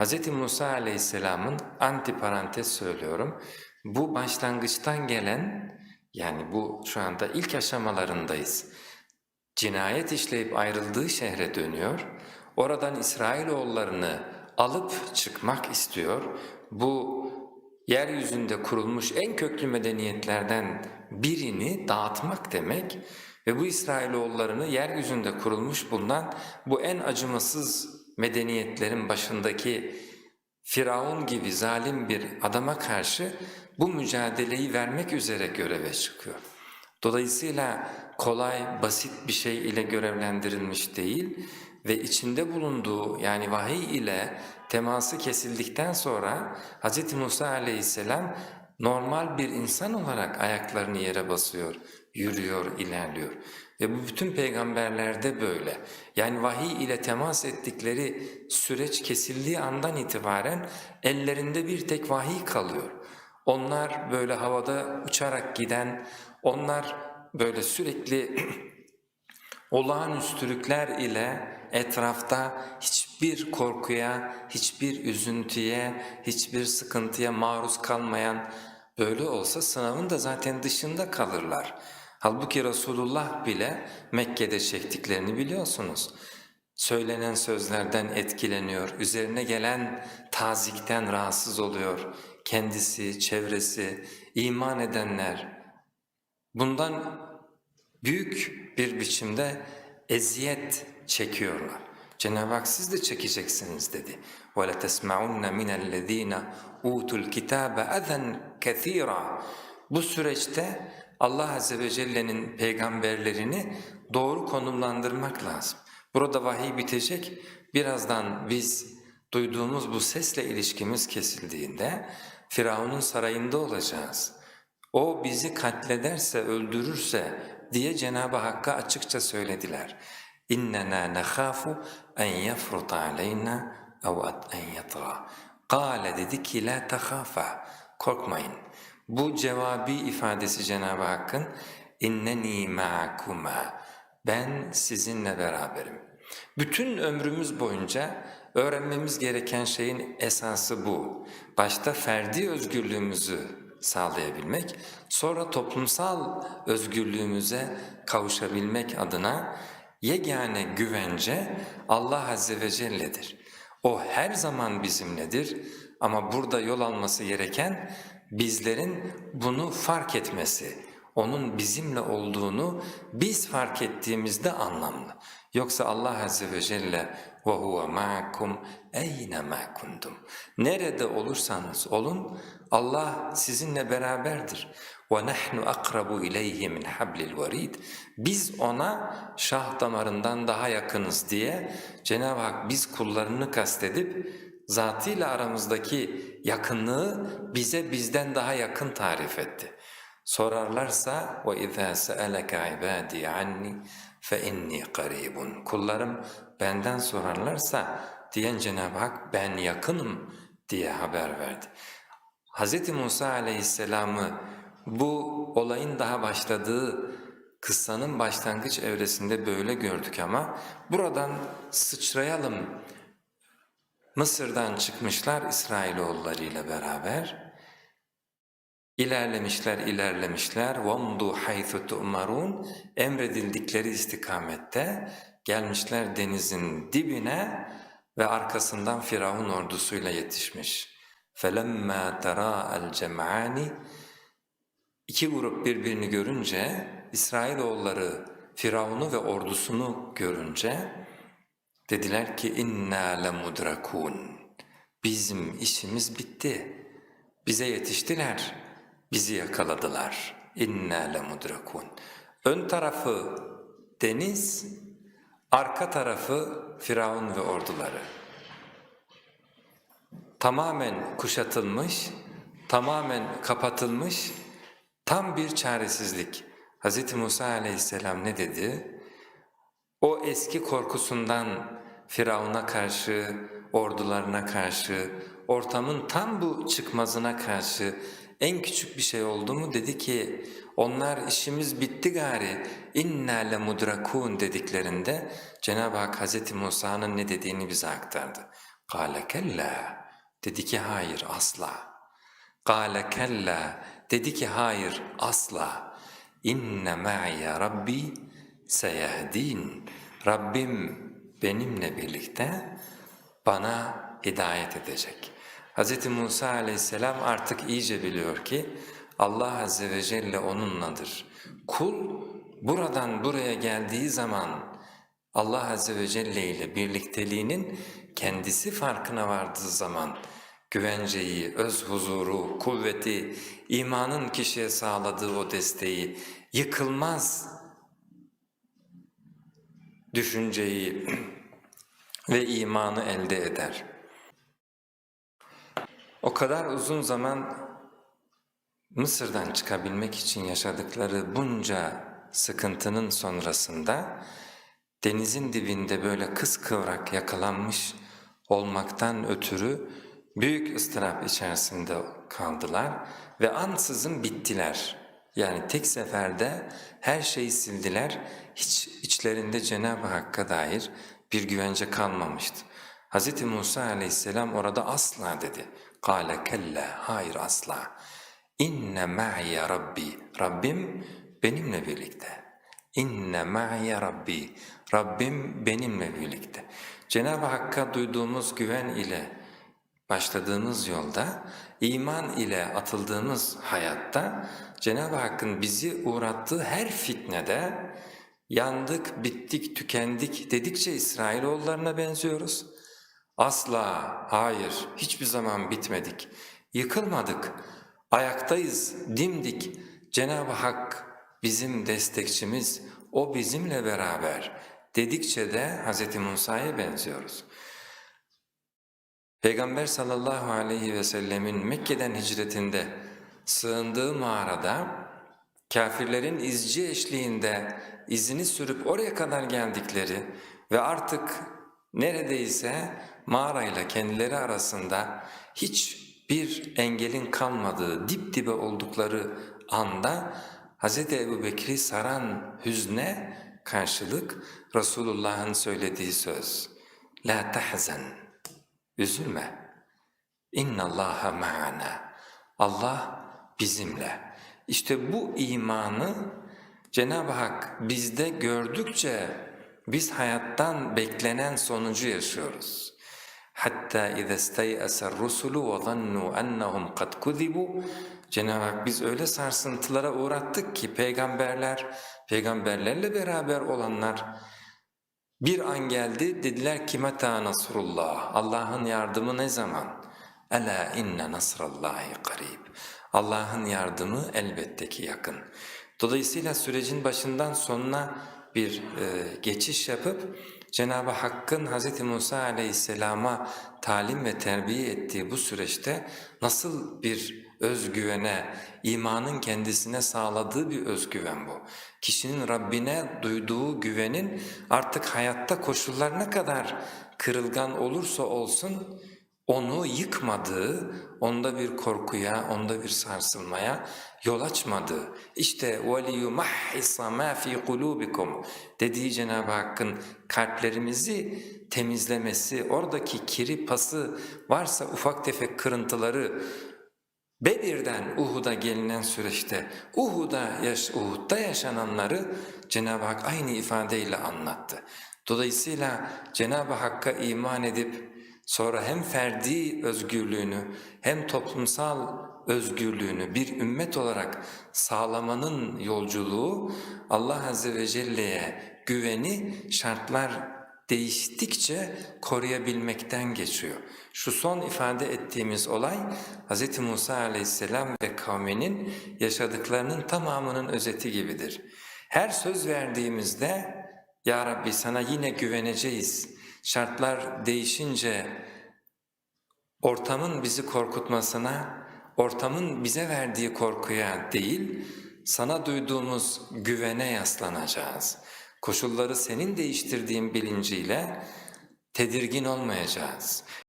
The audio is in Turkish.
Hz. Musa aleyhisselamın antiparantez söylüyorum. Bu başlangıçtan gelen yani bu şu anda ilk aşamalarındayız. Cinayet işleyip ayrıldığı şehre dönüyor. Oradan İsrailoğullarını alıp çıkmak istiyor. Bu yeryüzünde kurulmuş en köklü medeniyetlerden birini dağıtmak demek ve bu İsrailoğullarını yeryüzünde kurulmuş bulunan bu en acımasız medeniyetlerin başındaki Firavun gibi zalim bir adama karşı bu mücadeleyi vermek üzere göreve çıkıyor. Dolayısıyla kolay, basit bir şey ile görevlendirilmiş değil ve içinde bulunduğu yani vahiy ile teması kesildikten sonra Hz. Musa aleyhisselam normal bir insan olarak ayaklarını yere basıyor, yürüyor, ilerliyor. Ve bu bütün peygamberlerde böyle. Yani vahiy ile temas ettikleri süreç kesildiği andan itibaren ellerinde bir tek vahiy kalıyor. Onlar böyle havada uçarak giden, onlar böyle sürekli olağanüstülükler ile etrafta hiçbir korkuya, hiçbir üzüntüye, hiçbir sıkıntıya maruz kalmayan böyle olsa sınavın da zaten dışında kalırlar. Halbuki Resulullah bile Mekke'de çektiklerini biliyorsunuz. Söylenen sözlerden etkileniyor, üzerine gelen tazikten rahatsız oluyor. Kendisi, çevresi, iman edenler bundan büyük bir biçimde eziyet çekiyorlar. Cenab-ı Hak siz de çekeceksiniz dedi. وَلَتَسْمَعُنَّ مِنَ الَّذ۪ينَ اُوتُوا الْكِتَابَ اَذًا كَثِيرًا bu süreçte Allah Azze ve Celle'nin peygamberlerini doğru konumlandırmak lazım. Burada vahiy bitecek, birazdan biz duyduğumuz bu sesle ilişkimiz kesildiğinde Firavun'un sarayında olacağız. O bizi katlederse, öldürürse diye Cenab-ı Hakk'a açıkça söylediler. İnnena nekhafu en yafruta aleyna ev en yatra. Kale dedi ki la tekhafa. Korkmayın. Bu cevabi ifadesi Cenab-ı Hakk'ın inneni ma'akuma. Ben sizinle beraberim. Bütün ömrümüz boyunca öğrenmemiz gereken şeyin esası bu. Başta ferdi özgürlüğümüzü sağlayabilmek, sonra toplumsal özgürlüğümüze kavuşabilmek adına yegane güvence Allah Azze ve Celle'dir. O her zaman bizimledir ama burada yol alması gereken bizlerin bunu fark etmesi, onun bizimle olduğunu biz fark ettiğimizde anlamlı. Yoksa Allah Azze ve Celle وَهُوَ مَعَكُمْ اَيْنَمَا كُنْتُمْ Nerede olursanız olun Allah sizinle beraberdir. وَنَحْنُ أَقْرَبُ اِلَيْهِ مِنْ حَبْلِ الْوَرِيدِ Biz ona şah damarından daha yakınız diye Cenab-ı Hak biz kullarını kastedip zatıyla aramızdaki yakınlığı bize bizden daha yakın tarif etti. Sorarlarsa وَاِذَا سَأَلَكَ عِبَادِي عَنِّي فَاِنِّي قَرِيبٌ Kullarım benden sorarlarsa diyen Cenab-ı Hak ben yakınım diye haber verdi. Hz. Musa aleyhisselamı bu olayın daha başladığı kıssanın başlangıç evresinde böyle gördük ama buradan sıçrayalım. Mısır'dan çıkmışlar İsrailoğulları ile beraber. İlerlemişler, ilerlemişler. وَمْضُوا حَيْثُ تُؤْمَرُونَ Emredildikleri istikamette gelmişler denizin dibine ve arkasından Firavun ordusuyla yetişmiş. فَلَمَّا تَرَاءَ الْجَمْعَانِ İki grup birbirini görünce, İsrailoğulları Firavun'u ve ordusunu görünce dediler ki inna lemudrakun. Bizim işimiz bitti. Bize yetiştiler. Bizi yakaladılar. İnna lemudrakun. Ön tarafı deniz, arka tarafı Firavun ve orduları. Tamamen kuşatılmış, tamamen kapatılmış, tam bir çaresizlik. Hz. Musa aleyhisselam ne dedi? O eski korkusundan Firavun'a karşı, ordularına karşı, ortamın tam bu çıkmazına karşı en küçük bir şey oldu mu dedi ki onlar işimiz bitti gari inna le mudrakun dediklerinde Cenab-ı Hak Hz. Musa'nın ne dediğini bize aktardı. Kâle kella. Dedi ki hayır asla. Kâle kella. Dedi ki hayır asla. İnne ma'iye Rabbi seyehdin. Rabbim benimle birlikte bana hidayet edecek. Hz. Musa aleyhisselam artık iyice biliyor ki Allah azze ve celle onunladır. Kul buradan buraya geldiği zaman Allah azze ve celle ile birlikteliğinin kendisi farkına vardığı zaman güvenceyi, öz huzuru, kuvveti, imanın kişiye sağladığı o desteği, yıkılmaz düşünceyi ve imanı elde eder. O kadar uzun zaman Mısır'dan çıkabilmek için yaşadıkları bunca sıkıntının sonrasında denizin dibinde böyle kıskıvrak yakalanmış olmaktan ötürü büyük ıstırap içerisinde kaldılar ve ansızın bittiler. Yani tek seferde her şeyi sildiler, hiç içlerinde Cenab-ı Hakk'a dair bir güvence kalmamıştı. Hz. Musa aleyhisselam orada asla dedi. Kâle kelle, hayır asla. İnne ma'iye Rabbi, Rabbim benimle birlikte. İnne ma'iye Rabbi, Rabbim benimle birlikte. Cenab-ı Hakk'a duyduğumuz güven ile başladığımız yolda, iman ile atıldığımız hayatta Cenab-ı Hakk'ın bizi uğrattığı her fitnede yandık, bittik, tükendik dedikçe İsrailoğullarına benziyoruz. Asla, hayır, hiçbir zaman bitmedik, yıkılmadık, ayaktayız, dimdik. Cenab-ı Hak bizim destekçimiz, O bizimle beraber dedikçe de Hz. Musa'ya benziyoruz. Peygamber sallallahu aleyhi ve sellemin Mekke'den hicretinde sığındığı mağarada kafirlerin izci eşliğinde izini sürüp oraya kadar geldikleri ve artık neredeyse mağarayla kendileri arasında hiçbir engelin kalmadığı dip dibe oldukları anda Hz. Ebu Bekir'i saran hüzne karşılık Resulullah'ın söylediği söz La tahzen Üzülme. İnna Allaha ma'ana. Allah bizimle. İşte bu imanı Cenab-ı Hak bizde gördükçe biz hayattan beklenen sonucu yaşıyoruz. Hatta اِذَا اسْتَيْأَسَ الرُّسُلُ وَظَنُّوا أَنَّهُمْ قَدْ كُذِبُوا Cenab-ı Hak biz öyle sarsıntılara uğrattık ki peygamberler, peygamberlerle beraber olanlar bir an geldi dediler ki meta nasrullah Allah'ın yardımı ne zaman? Ela inne nasrallahi karib. Allah'ın yardımı elbette ki yakın. Dolayısıyla sürecin başından sonuna bir e, geçiş yapıp Cenab-ı Hakk'ın Hz. Musa aleyhisselama talim ve terbiye ettiği bu süreçte nasıl bir özgüvene, imanın kendisine sağladığı bir özgüven bu. Kişinin Rabbine duyduğu güvenin artık hayatta koşullar ne kadar kırılgan olursa olsun onu yıkmadığı, onda bir korkuya, onda bir sarsılmaya yol açmadığı. İşte وَلِيُمَحِّصَ مَا فِي قُلُوبِكُمْ dediği Cenab-ı Hakk'ın kalplerimizi temizlemesi, oradaki kiri pası varsa ufak tefek kırıntıları Bedir'den Uhud'a gelinen süreçte Uhud'da yaş Uhud'da yaşananları Cenab-ı Hak aynı ifadeyle anlattı. Dolayısıyla Cenab-ı Hakk'a iman edip sonra hem ferdi özgürlüğünü hem toplumsal özgürlüğünü bir ümmet olarak sağlamanın yolculuğu Allah Azze ve Celle'ye güveni şartlar değiştikçe koruyabilmekten geçiyor. Şu son ifade ettiğimiz olay Hz. Musa aleyhisselam ve kavminin yaşadıklarının tamamının özeti gibidir. Her söz verdiğimizde Ya Rabbi sana yine güveneceğiz. Şartlar değişince ortamın bizi korkutmasına, ortamın bize verdiği korkuya değil, sana duyduğumuz güvene yaslanacağız. Koşulları senin değiştirdiğin bilinciyle tedirgin olmayacağız.